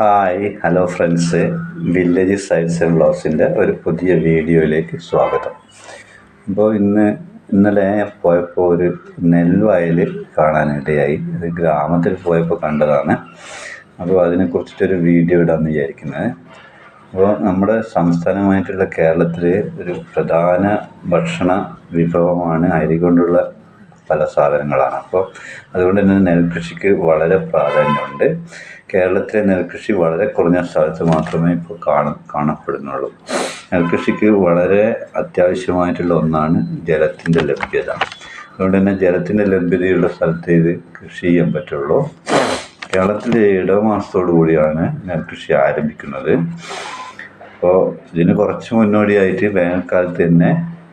Hi hello friends. Village sides and ബ്ലോഗ്സിന്റെ ഒരു പുതിയ വീഡിയോയിലേക്ക് സ്വാഗതം. അപ്പോൾ ഇന്ന് ഇന്നലെ പോയപ്പോൾ ഒരു നെൽവയൽ കാണാനിടയായി. ഒരു ഗ്രാമത്തിൽ പോയപ്പോൾ കണ്ടതാണ്. അപ്പോൾ അതിനെക്കുറിച്ചിട്ടൊരു വീഡിയോ ഇടാമെന്ന് വിചാരിക്കുന്നത്. അപ്പോൾ നമ്മുടെ സംസ്ഥാനമായിട്ടുള്ള കേരളത്തിൽ ഒരു പ്രധാന ഭക്ഷണ വിഭവമാണ് അരി കൊണ്ടുള്ള പല സാധനങ്ങളാണ്. അപ്പോൾ അതുകൊണ്ട് തന്നെ നെൽകൃഷിക്ക് വളരെ പ്രാധാന്യമുണ്ട്. കേരളത്തിലെ നെൽകൃഷി വളരെ കുറഞ്ഞ സ്ഥലത്ത് മാത്രമേ ഇപ്പോൾ കാണ കാണപ്പെടുന്നുള്ളൂ. നെൽകൃഷിക്ക് വളരെ അത്യാവശ്യമായിട്ടുള്ള ഒന്നാണ് ജലത്തിന്റെ ലഭ്യത. അതുകൊണ്ട് തന്നെ ജലത്തിന്റെ ലഭ്യതയുള്ള സ്ഥലത്ത് ഇത് കൃഷി ചെയ്യാൻ പറ്റുള്ളൂ. കേരളത്തിലെ ഇടവമാസത്തോടു കൂടിയാണ് നെൽകൃഷി ആരംഭിക്കുന്നത്. അപ്പോൾ ഇതിന് കുറച്ച് മുന്നോടിയായിട്ട് വേനൽക്കാലത്ത് തന്നെ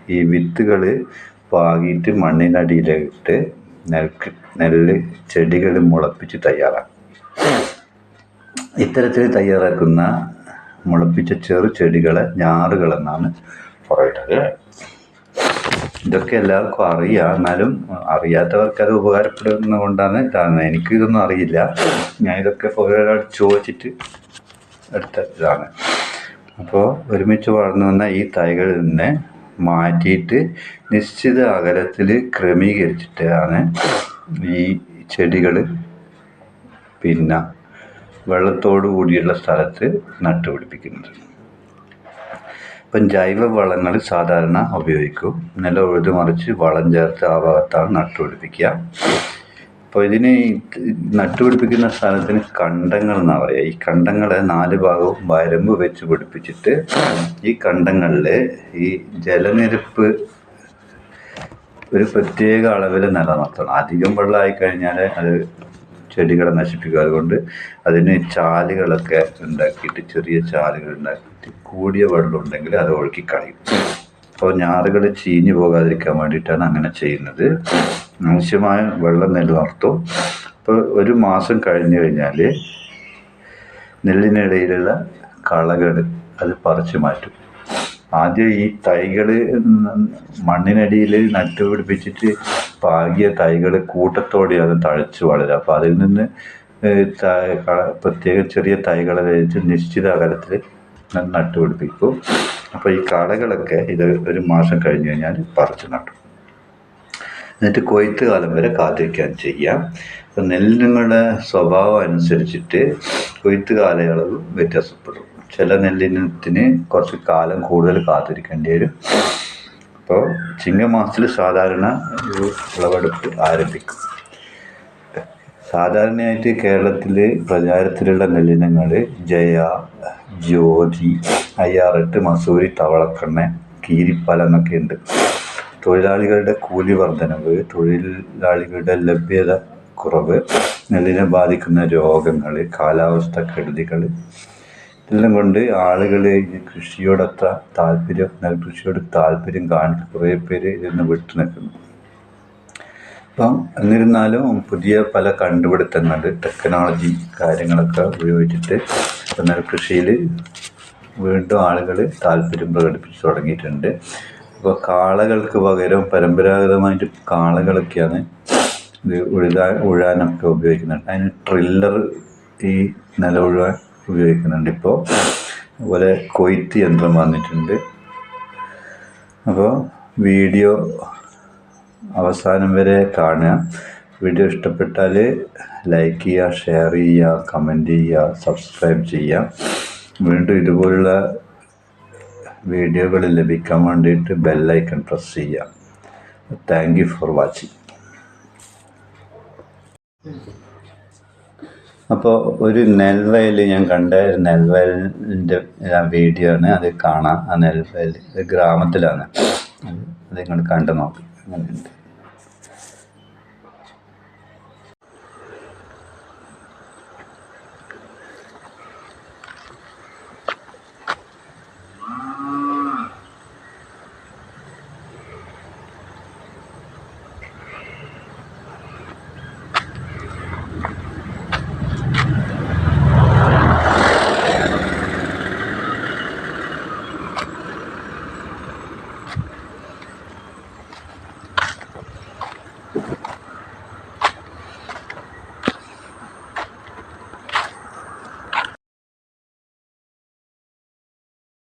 ഈ വിത്തുകൾ പാകിയിട്ട് മണ്ണിനടിയിലിട്ട് നെൽക്ക് നെല്ല് ചെടികൾ മുളപ്പിച്ച് തയ്യാറാക്കും. ഇത്തരത്തിൽ തയ്യാറാക്കുന്ന മുളപ്പിച്ച ചെറു ചെടികളെ ഞാറുകളെന്നാണ് പറയുന്നത് ഇതൊക്കെ എല്ലാവർക്കും അറിയാം. എന്നാലും അറിയാത്തവർക്ക് അത് ഉപകാരപ്പെടുന്നത് കൊണ്ടാണ് ഇതാണ്. എനിക്ക് ഇതൊന്നും അറിയില്ല. ഞാൻ ഇതൊക്കെ ഒരാൾ ചോദിച്ചിട്ട് എടുത്ത ഇതാണ് അപ്പോൾ ഒരുമിച്ച് വളർന്നു വന്ന ഈ തൈകളിൽ നിന്ന് മാറ്റിയിട്ട് നിശ്ചിത അകലത്തിൽ ക്രമീകരിച്ചിട്ടാണ് ഈ ചെടികൾ പിന്നെ വെള്ളത്തോടു കൂടിയുള്ള സ്ഥലത്ത് നട്ടുപിടിപ്പിക്കുന്നത്. ഇപ്പം ജൈവ വളങ്ങൾ സാധാരണ ഉപയോഗിക്കും. നില ഉഴുതുമറിച്ച് വളം ചേർത്ത് ആ ഭാഗത്താണ് നട്ടുപിടിപ്പിക്കുക. അപ്പോൾ ഇതിന് നട്ടുപിടിപ്പിക്കുന്ന സ്ഥലത്തിന് കണ്ടങ്ങൾ എന്നാണ് പറയുക ഈ കണ്ടങ്ങളെ നാല് ഭാഗവും വരമ്പ് വെച്ച് പിടിപ്പിച്ചിട്ട് ഈ കണ്ടങ്ങളിൽ ഈ ജലനിരപ്പ് ഒരു പ്രത്യേക അളവിൽ നിലനിർത്തണം. അധികം വെള്ളമായി കഴിഞ്ഞാൽ അത് ചെടികളെ നശിപ്പിക്കുക അതുകൊണ്ട് അതിന് ചാലുകളൊക്കെ ഉണ്ടാക്കിയിട്ട് ചെറിയ ചാലുകൾ ഉണ്ടാക്കിയിട്ട് കൂടിയ വെള്ളം ഉണ്ടെങ്കിൽ അത് ഒഴുക്കി കളയും. അപ്പോൾ ഞാറുകൾ ചീഞ്ഞു പോകാതിരിക്കാൻ വേണ്ടിയിട്ടാണ് അങ്ങനെ ചെയ്യുന്നത്. ആവശ്യമായ വെള്ളം നിലനിർത്തും. അപ്പോൾ ഒരു മാസം കഴിഞ്ഞു കഴിഞ്ഞാൽ നെല്ലിനിടയിലുള്ള കളകൾ അത് പറിച്ചു മാറ്റും. ആദ്യം ഈ തൈകൾ മണ്ണിനടിയിൽ നട്ടുപിടിപ്പിച്ചിട്ട് പാകിയ തൈകൾ കൂട്ടത്തോടെയാണ് തഴച്ചു വളരുക. അപ്പോൾ അതിൽ നിന്ന് പ്രത്യേക ചെറിയ തൈകളെ വെച്ച് നിശ്ചിത അകലത്തിൽ നട്ടുപിടിപ്പിക്കും. അപ്പോൾ ഈ കളകളൊക്കെ ഇത് ഒരു മാസം കഴിഞ്ഞ് കഴിഞ്ഞാൽ പറിച്ചു നട്ടു. എന്നിട്ട് കൊയ്ത്ത് കാലം വരെ കാത്തിരിക്കാൻ ചെയ്യാം. അപ്പം നെല്ലിനങ്ങളുടെ സ്വഭാവം അനുസരിച്ചിട്ട് കൊയ്ത്ത് കാലയളവ് വ്യത്യാസപ്പെടും. ചില നെല്ലിനത്തിന് കുറച്ച് കാലം കൂടുതൽ കാത്തിരിക്കേണ്ടി വരും. അപ്പോൾ ചിങ്ങമാസത്തിൽ സാധാരണ ഒരു വിളവെടുപ്പ് ആരംഭിക്കും. സാധാരണയായിട്ട് കേരളത്തിൽ പ്രചാരത്തിലുള്ള നെല്ലിനങ്ങൾ ജയ ജ്യോതി അയ്യാറെട്ട് മസൂരി തവളക്കണ്ണ കീരിപ്പല എന്നൊക്കെ ഉണ്ട് തൊഴിലാളികളുടെ കൂലി വർധനവ് തൊഴിലാളികളുടെ ലഭ്യത കുറവ് നെല്ലിനെ ബാധിക്കുന്ന രോഗങ്ങൾ കാലാവസ്ഥ കെടുതികൾ ഇതെല്ലാം കൊണ്ട് ആളുകൾ കൃഷിയോടത്ര താല്പര്യം നെൽകൃഷിയോട് താല്പര്യം കാണിച്ച് കുറേ പേര് ഇതിന്ന് വിട്ടു നിൽക്കുന്നു. അപ്പം എന്നിരുന്നാലും പുതിയ പല കണ്ടുപിടുത്തങ്ങൾ ടെക്നോളജി കാര്യങ്ങളൊക്കെ ഉപയോഗിച്ചിട്ട് നെൽകൃഷിയിൽ വീണ്ടും ആളുകൾ താല്പര്യം പ്രകടിപ്പിച്ചു തുടങ്ങിയിട്ടുണ്ട്. അപ്പോൾ കാളകൾക്ക് പകരം പരമ്പരാഗതമായിട്ട് കാളകളൊക്കെയാണ് ഇത് ഉഴുതാൻ ഉഴാനൊക്കെ ഉപയോഗിക്കുന്നുണ്ട്. അതിന് ട്രില്ലർ ഈ നില ഉഴുവാൻ ഉപയോഗിക്കുന്നുണ്ട് ഇപ്പോൾ അതുപോലെ കൊയ്ത്ത് യന്ത്രം വന്നിട്ടുണ്ട്. അപ്പോൾ വീഡിയോ അവസാനം വരെ കാണുക. വീഡിയോ ഇഷ്ടപ്പെട്ടാൽ ലൈക്ക് ചെയ്യുക ഷെയർ ചെയ്യുക കമന്റ് ചെയ്യുക സബ്സ്ക്രൈബ് ചെയ്യുക. വീണ്ടും ഇതുപോലുള്ള വീഡിയോകൾ ലഭിക്കാൻ വേണ്ടിയിട്ട് ബെല്ലൈക്കൺ പ്രസ് ചെയ്യാം താങ്ക് യു ഫോർ വാച്ചിങ് അപ്പോൾ ഒരു നെൽവയൽ ഞാൻ കണ്ട ഒരു നെൽവയലിന്റെ വീഡിയോ ആണ്. അത് കാണാം. ആ നെൽവയൽ ഗ്രാമത്തിലാണ്. അത് നിങ്ങൾ കണ്ടു നോക്കി. അങ്ങനെയുണ്ട്.